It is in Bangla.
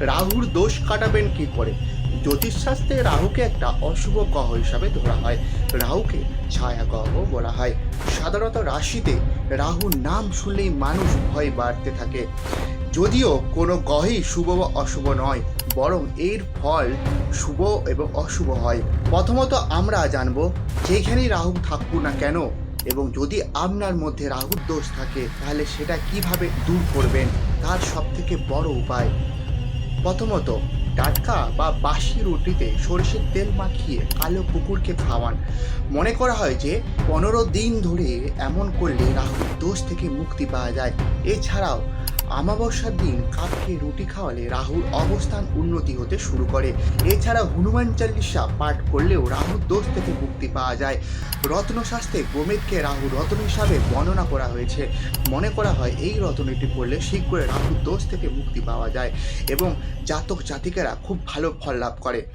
রাহুর দোষ কাটাবেন কি করে? জ্যোতিষশাস্ত্রে রাহুকে একটা অশুভ গ্রহ হিসাবে ধরা হয়। রাহুকে ছায়া গ্রহ বলা হয়। সাধারণত রাশিতে রাহুর নাম শুনলেই মানুষ ভয় বাড়তে থাকে। যদিও কোনো গ্রহই শুভ বা অশুভ নয়, বরং এর ফল শুভ এবং অশুভ হয়। প্রথমত আমরা জানব, যেখানেই রাহু থাকুক না কেন, এবং যদি আপনার মধ্যে রাহুর দোষ থাকে, তাহলে সেটা কীভাবে দূর করবেন? তার সব থেকে বড় উপায়। প্রথমত, টাটকা বা বাসি রুটিতে সরষের তেল মাখিয়ে কালো কুকুরকে খাওয়ান। মনে করা হয় যে, পনেরো দিন ধরে এমন করলে রাহুর দোষ থেকে মুক্তি পাওয়া যায়। এছাড়াও আমাবস্যার দিন কাককে রুটি খাওয়ালে রাহুর অবস্থান উন্নতি হতে শুরু করে। এছাড়া হনুমান চাল্লিশা পাঠ করলেও রাহুর দোষ থেকে মুক্তি পাওয়া যায়। রত্নশাস্ত্রে গোমেদকে রাহু রত্ন হিসাবে বর্ণনা করা হয়েছে। মনে করা হয় এই রত্নটি পড়লে শীঘ্রই রাহুর দোষ থেকে মুক্তি পাওয়া যায় এবং জাতক জাতিকেরা খুব ভালো ফল লাভ করে।